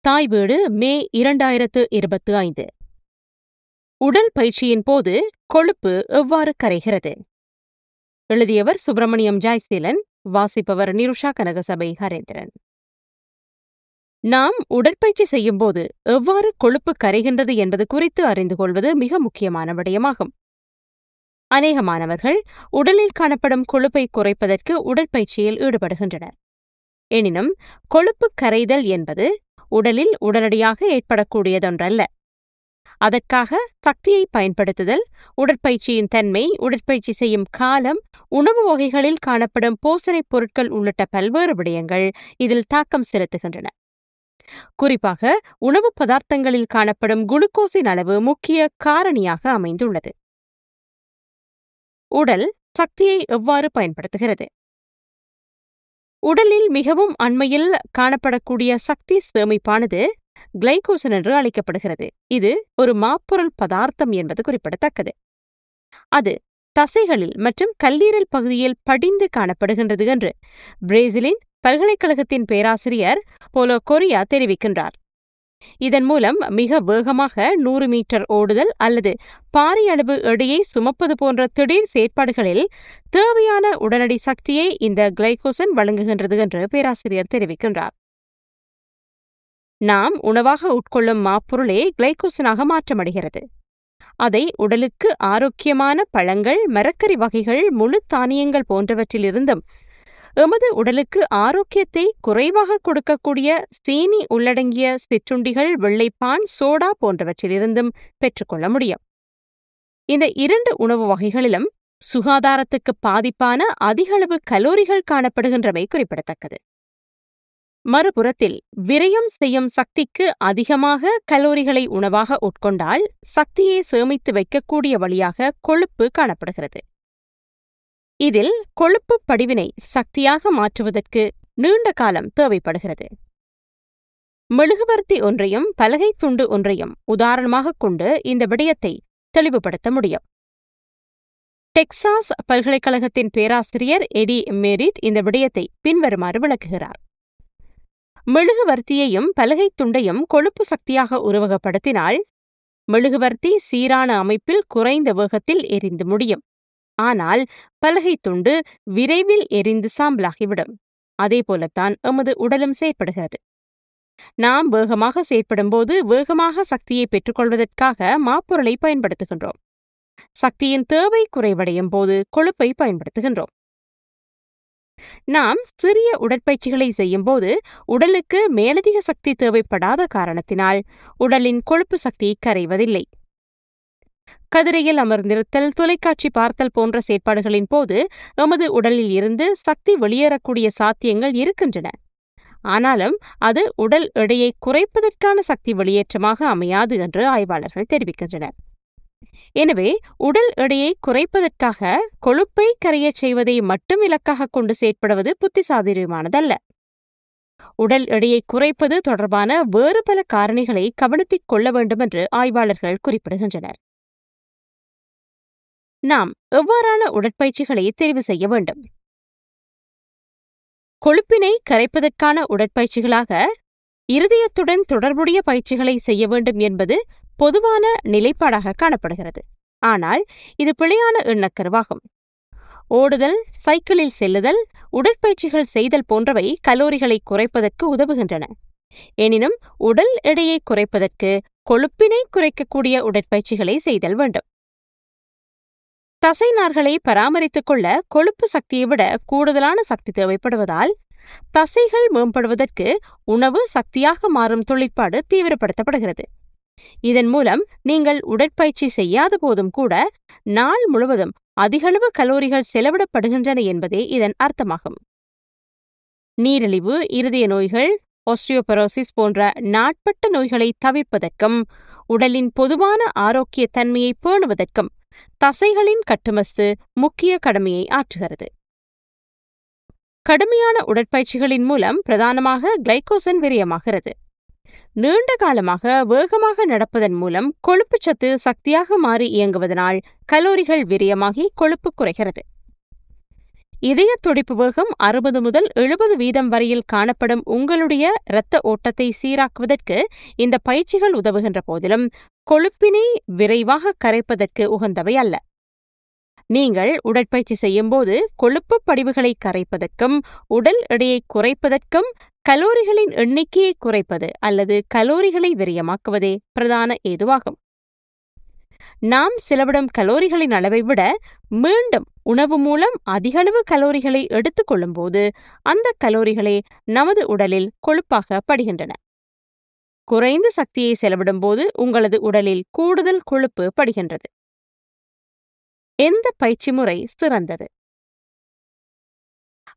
தாய் வீடு மே இரண்டாயிரத்து இருபத்து ஐந்து. உடல் பயிற்சியின் போது கொழுப்பு எவ்வாறு கரைகிறது? எழுதியவர் சுப்பிரமணியம் ஜாய்சீலன் வாசிப்பவர் நிருஷா கனகசபை ஹரேந்திரன். நாம் உடற்பயிற்சி செய்யும்போது எவ்வாறு கொழுப்பு கரைகின்றது என்பது குறித்து அறிந்து கொள்வது மிக முக்கியமான விடயமாகும். அநேக மாணவர்கள் உடலில் காணப்படும் கொழுப்பை குறைப்பதற்கு உடற்பயிற்சியில் ஈடுபடுகின்றனர். எனினும் கொழுப்பு கரைதல் என்பது உடலில் உடனடியாக ஏற்படக்கூடியதொன்றல்ல. அதற்காக சக்தியை பயன்படுத்துதல் உடற்பயிற்சியின் தன்மை உடற்பயிற்சி செய்யும் காலம் உணவு வகைகளில் காணப்படும் போசணைப் பொருட்கள் உள்ளிட்ட பல்வேறு விடயங்கள் இதில் தாக்கம் செலுத்துகின்றன. குறிப்பாக உணவு பதார்த்தங்களில் காணப்படும் குளுக்கோஸின் அளவு முக்கிய காரணியாக அமைந்துள்ளது. உடல் சக்தியை எவ்வாறு பயன்படுத்துகிறது? உடலில் மிகவும் அண்மையில் காணப்படக்கூடிய சக்தி சேமிப்பானது கிளைகோசன் என்று அழைக்கப்படுகிறது. இது ஒரு மாப்பொருள் பதார்த்தம் என்பது குறிப்பிடத்தக்கது. அது தசைகளில் மற்றும் கல்லீரல் பகுதியில் படிந்து காணப்படுகின்றது என்று பிரேசிலின் பல்கலைக்கழகத்தின் பேராசிரியர் போலோ கொரியா தெரிவிக்கின்றார். இதன் மூலம் மிக வேகமாக நூறு மீட்டர் ஓடுதல் அல்லது பாரியளவு எடையை சுமப்பது போன்ற திடீர் செயற்பாடுகளில் தேவையான உடனடி சக்தியை இந்த கிளைகோசன் வழங்குகின்றது என்று பேராசிரியர் தெரிவிக்கின்றார். நாம் உணவாக உட்கொள்ளும் மாப்பொருளே கிளைகோசனாக மாற்றமடைகிறது. அதை உடலுக்கு ஆரோக்கியமான பழங்கள் மரக்கறி வகைகள் முழு தானியங்கள் போன்றவற்றிலிருந்தும் எமது உடலுக்கு ஆரோக்கியத்தை குறைவாக கொடுக்கக்கூடிய சீனி உள்ளடங்கிய சிற்றுண்டிகள் வெள்ளைப்பான் சோடா போன்றவற்றிலிருந்தும் பெற்றுக்கொள்ள முடியும். இந்த இரண்டு உணவு வகைகளிலும் சுகாதாரத்துக்கு பாதிப்பான அதிகளவு கலோரிகள் காணப்படுகின்றமை குறிப்பிடத்தக்கது. மறுபுறத்தில் விரயம் செய்யும் சக்திக்கு அதிகமாக கலோரிகளை உணவாக உட்கொண்டால் சக்தியை சேமித்து வைக்கக்கூடிய வழியாக கொழுப்பு காணப்படுகிறது. இதில் கொழுப்பு படிவினை சக்தியாக மாற்றுவதற்கு நீண்ட காலம் தேவைப்படுகிறது. மெழுகுவர்த்தி ஒன்றையும் பலகை துண்டு ஒன்றையும் உதாரணமாக கொண்டு இந்த விடயத்தை தெளிவுபடுத்த முடியும். டெக்சாஸ் பல்கலைக்கழகத்தின் பேராசிரியர் எடி மேரிட் இந்த விடயத்தை பின்வருமாறு விளக்குகிறார். மெழுகுவர்த்தியையும் பலகை துண்டையும் கொழுப்பு சக்தியாக உருவகப்படுத்தினால் மெழுகுவர்த்தி சீரான அமைப்பில் குறைந்த வேகத்தில் எரிந்து முடியும். ஆனால் பலகை துண்டு விரைவில் எரிந்து சாம்பலாகிவிடும். அதே போலத்தான் எமது உடலும் செயற்படுகிறது. நாம் வேகமாக செயற்படும் போது வேகமாக சக்தியை பெற்றுக்கொள்வதற்காக மாப்பொருளை பயன்படுத்துகின்றோம். சக்தியின் தேவை குறைவடையும் போது கொழுப்பை பயன்படுத்துகின்றோம். நாம் சிறிய உடற்பயிற்சிகளை செய்யும் போது உடலுக்கு மேலதிக சக்தி தேவைப்படாத காரணத்தினால் உடலின் கொழுப்பு சக்தி கரைவதில்லை. கதிரையில் அமர்ந்திருத்தல் தொலைக்காட்சி பார்த்தல் போன்ற செயற்பாடுகளின் போது நமது உடலில் இருந்து சக்தி வெளியேறக்கூடிய சாத்தியங்கள் இருக்கின்றன. ஆனாலும் அது உடல் எடையை குறைப்பதற்கான சக்தி வெளியேற்றமாக அமையாது என்று ஆய்வாளர்கள் தெரிவிக்கின்றனர். எனவே உடல் எடையை குறைப்பதற்காக கொழுப்பை கரையச் செய்வதை மட்டும் இலக்காக கொண்டு செயற்படுவது புத்திசாதுரியமானதல்ல. உடல் எடையை குறைப்பது தொடர்பான வேறு பல காரணிகளை கவனத்தில் கொள்ள வேண்டும் என்று ஆய்வாளர்கள் குறிப்பிடுகின்றனர். நாம் எவ்வாறான உடற்பயிற்சிகளை தெரிவு செய்ய வேண்டும்? கொழுப்பினை கரைப்பதற்கான உடற்பயிற்சிகளாக இருதயத்துடன் தொடர்புடைய பயிற்சிகளை செய்ய வேண்டும் என்பது பொதுவான நிலைப்பாடாக காணப்படுகிறது. ஆனால் இது பிழையான எண்ணக்கருவாகும். ஓடுதல் சைக்கிளில் செல்லுதல் உடற்பயிற்சிகள் செய்தல் போன்றவை கலோரிகளை குறைப்பதற்கு உதவுகின்றன. எனினும் உடல் எடையை குறைப்பதற்கு கொழுப்பினை குறைக்கக்கூடிய உடற்பயிற்சிகளை செய்தல் வேண்டும். தசைநார்களை பராமரித்துக் கொள்ள கொழுப்பு சக்தியை விட கூடுதலான சக்தி தேவைப்படுவதால் தசைகள் மேம்படுவதற்கு உணவு சக்தியாக மாறும் தொழிற்பாடு தீவிரப்படுத்தப்படுகிறது. இதன் மூலம் நீங்கள் உடற்பயிற்சி செய்யாத போதும் கூட நாள் முழுவதும் அதிகளவு கலோரிகள் செலவிடப்படுகின்றன என்பதே இதன் அர்த்தமாகும். நீரிழிவு இருதய நோய்கள் ஒஸ்டியோபரோசிஸ் போன்ற நாட்பட்ட நோய்களை தவிர்ப்பதற்கும் உடலின் பொதுவான ஆரோக்கிய தன்மையை பேணுவதற்கும் தசைகளின் கட்டுமஸ்து முக்கிய கடமையை ஆற்றுகிறது. கடுமையான உடற்பயிற்சிகளின் மூலம் பிரதானமாக கிளைகோசன் விரயமாகிறது. நீண்ட காலமாக வேகமாக நடப்பதன் மூலம் கொழுப்புச்சத்து சக்தியாக மாறி இயங்குவதனால் கலோரிகள் விரயமாகி கொழுப்பு குறைகிறது. இதய துடிப்பு வேகம் அறுபது முதல் எழுபது வீதம் வரையில் காணப்படும் உங்களுடைய இரத்த ஓட்டத்தை சீராக்குவதற்கு இந்த பயிற்சிகள் உதவுகின்ற போதிலும் கொழுப்பினை விரைவாக கரைப்பதற்கு உகந்தவை அல்ல. நீங்கள் உடற்பயிற்சி செய்யும்போது கொழுப்பு படிவுகளை கரைப்பதற்கும் உடல் எடையை குறைப்பதற்கும் கலோரிகளின் எண்ணிக்கையை குறைப்பது அல்லது கலோரிகளை விரயமாக்குவதே பிரதான ஏதுவாகும். நாம் செலவிடும் கலோரிகளின் அளவை விட மீண்டும் உணவு மூலம் அதிகளவு கலோரிகளை எடுத்துக்கொள்ளும் போது அந்த கலோரிகளே நமது உடலில் கொழுப்பாக படுகின்றன. குறைந்த சக்தியை செலவிடும் போது உங்களது உடலில் கூடுதல் கொழுப்பு படுகின்றது. எந்த பயிற்சி முறை சிறந்தது?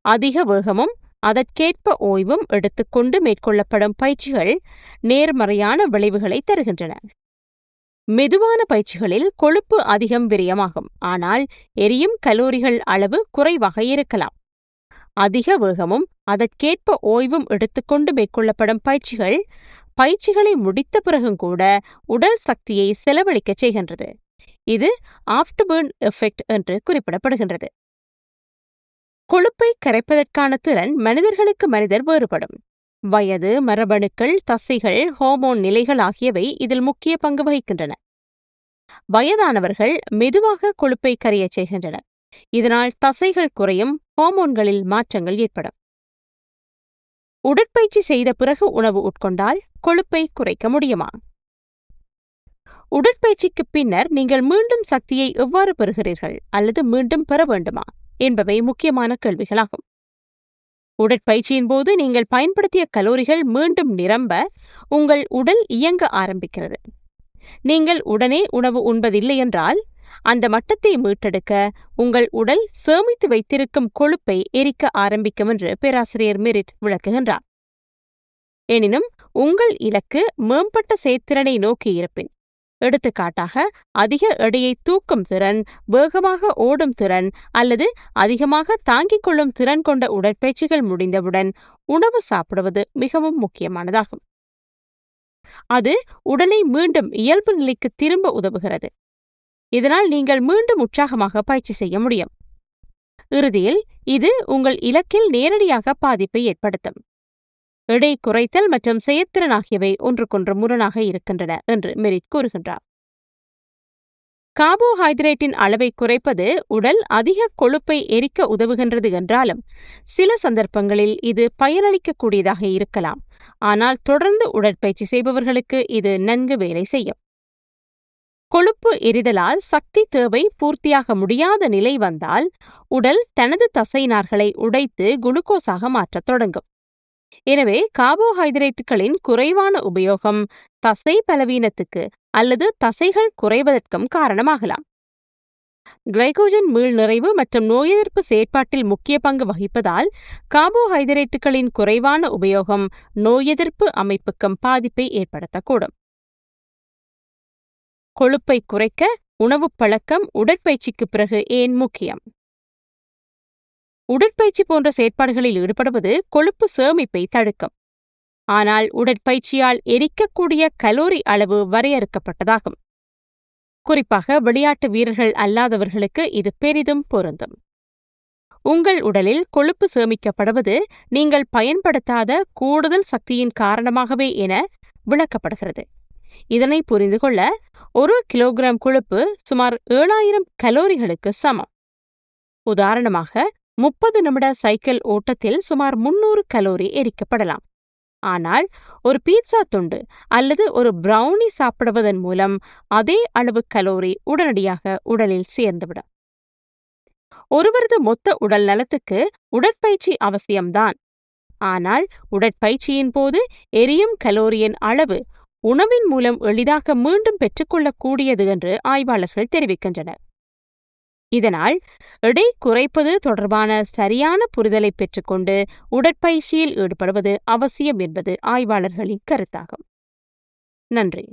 அதிக வேகமும் அதற்கேற்ப ஓய்வும் எடுத்துக்கொண்டு மேற்கொள்ளப்படும் பயிற்சிகள் நேர்மறையான விளைவுகளை தருகின்றன. மெதுவான பயிற்சிகளில் கொழுப்பு அதிகம் விரயமாகும். ஆனால் எரியும் கலோரிகள் அளவு குறைவாக இருக்கலாம். அதிக வேகமும் அதற்கேற்ப ஓய்வும் எடுத்துக்கொண்டு மேற்கொள்ளப்படும் பயிற்சிகள் பயிற்சிகளை முடித்த பிறகும் கூட உடல் சக்தியை செலவழிக்கச் செய்கின்றது. இது ஆஃப்டர்பர்ன் எஃபெக்ட் என்று குறிப்பிடப்படுகின்றது. கொழுப்பை கரைப்பதற்கான திறன் மனிதர்களுக்கு மனிதர் வேறுபடும். வயது மரபணுக்கள் தசைகள் ஹோமோன் நிலைகள் ஆகியவை இதில் முக்கிய பங்கு வகிக்கின்றன. வயதானவர்கள் மெதுவாக கொழுப்பை கரையச் செய்கின்றனர். இதனால் தசைகள் குறையும் ஹோமோன்களில் மாற்றங்கள் ஏற்படும். உடற்பயிற்சி செய்த பிறகு உணவு உட்கொண்டால் கொழுப்பை குறைக்க முடியுமா? உடற்பயிற்சிக்கு பின்னர் நீங்கள் மீண்டும் சக்தியை எவ்வாறு பெறுகிறீர்கள் அல்லது மீண்டும் பெற வேண்டுமா என்பவை முக்கியமான கேள்விகளாகும். உடற்பயிற்சியின் போது நீங்கள் பயன்படுத்திய கலோரிகள் மீண்டும் நிரம்ப உங்கள் உடல் இயங்க ஆரம்பிக்கிறது. நீங்கள் உடனே உணவு உண்பதில்லை என்றால் அந்த மட்டத்தை மீட்டெடுக்க உங்கள் உடல் சேமித்து வைத்திருக்கும் கொழுப்பை எரிக்க ஆரம்பிக்கும் என்று பேராசிரியர் மெரிட் விளக்குகின்றார். எனினும் உங்கள் இலக்கு மேம்பட்ட செயற்திறனை நோக்கி இருப்பின் எடுத்துக்காட்டாக அதிக எடையை தூக்கும் திறன் வேகமாக ஓடும் திறன் அல்லது அதிகமாக தாங்கிக் கொள்ளும் திறன் கொண்ட உடற்பயிற்சிகள் முடிந்தவுடன் உணவு சாப்பிடுவது மிகவும் முக்கியமானதாகும். அது உடலை மீண்டும் இயல்பு நிலைக்கு திரும்ப உதவுகிறது. இதனால் நீங்கள் மீண்டும் உற்சாகமாக பயிற்சி செய்ய முடியும். இறுதியில் இது உங்கள் இலக்கில் நேரடியாக பாதிப்பை ஏற்படுத்தும். எடை குறைத்தல் மற்றும் செயற்திறன் ஆகியவை ஒன்றுக்கொன்று முரணாக இருக்கின்றன என்று மெரிட் கூறுகின்றார். கார்போஹைட்ரேட்டின் அளவை குறைப்பது உடல் அதிக கொழுப்பை எரிக்க உதவுகின்றது என்றாலும் சில சந்தர்ப்பங்களில் இது பயனளிக்கக்கூடியதாக இருக்கலாம். ஆனால் தொடர்ந்து உடற்பயிற்சி செய்பவர்களுக்கு இது நன்கு வேலை செய்யும். கொழுப்பு எரிதலால் சக்தி தேவை பூர்த்தியாக முடியாத நிலை வந்தால் உடல் தனது தசைநார்களை உடைத்து குளுக்கோஸாக மாற்றத் தொடங்கும். எனவே கார்போஹைட்ரேட்டுகளின் குறைவான உபயோகம் தசை பலவீனத்துக்கு அல்லது தசைகள் குறைவதற்கும் காரணமாகலாம். கிளைகோஜன் மீள் நிறைவு மற்றும் நோய் எதிர்ப்பு செயற்பாட்டில் முக்கிய பங்கு வகிப்பதால் கார்போஹைட்ரேட்டுகளின் குறைவான உபயோகம் நோய் எதிர்ப்பு அமைப்புக்கும் பாதிப்பை ஏற்படுத்தக்கூடும். கொழுப்பை குறைக்க உணவு பழக்கம் உடற்பயிற்சிக்கு பிறகு ஏன் முக்கியம்? உடற்பயிற்சி போன்ற செயற்பாடுகளில் ஈடுபடுவது கொழுப்பு சேமிப்பை தடுக்கும். ஆனால் உடற்பயிற்சியால் எரிக்கக்கூடிய கலோரி அளவு வரையறுக்கப்பட்டதாகும். குறிப்பாக விளையாட்டு வீரர்கள் அல்லாதவர்களுக்கு இது பெரிதும் பொருந்தும். உங்கள் உடலில் கொழுப்பு சேமிக்கப்படுவது நீங்கள் பயன்படுத்தாத கூடுதல் சக்தியின் காரணமாகவே என விளக்கப்படுகிறது. இதனை புரிந்து கொள்ள ஒரு கிலோகிராம் கொழுப்பு சுமார் ஏழாயிரம் கலோரிகளுக்கு சமம். உதாரணமாக முப்பது நிமிட சைக்கிள் ஓட்டத்தில் சுமார் முன்னூறு கலோரி எரிக்கப்படலாம். ஆனால் ஒரு பீட்சா துண்டு அல்லது ஒரு பிரவுனி சாப்பிடுவதன் மூலம் அதே அளவு கலோரி உடனடியாக உடலில் சேர்ந்துவிடும். ஒருவரது மொத்த உடல் நலத்துக்கு உடற்பயிற்சி அவசியம்தான். ஆனால் உடற்பயிற்சியின் போது எரியும் கலோரியின் அளவு உணவின் மூலம் எளிதாக மீண்டும் பெற்றுக்கொள்ளக்கூடியது என்று ஆய்வாளர்கள் தெரிவிக்கின்றனர். இதனால் எடை குறைப்பது தொடர்பான சரியான புரிதலை பெற்றுக்கொண்டு உடற்பயிற்சியில் ஈடுபடுவது அவசியம் என்பது ஆய்வாளர்களின் கருத்தாகும். நன்றி.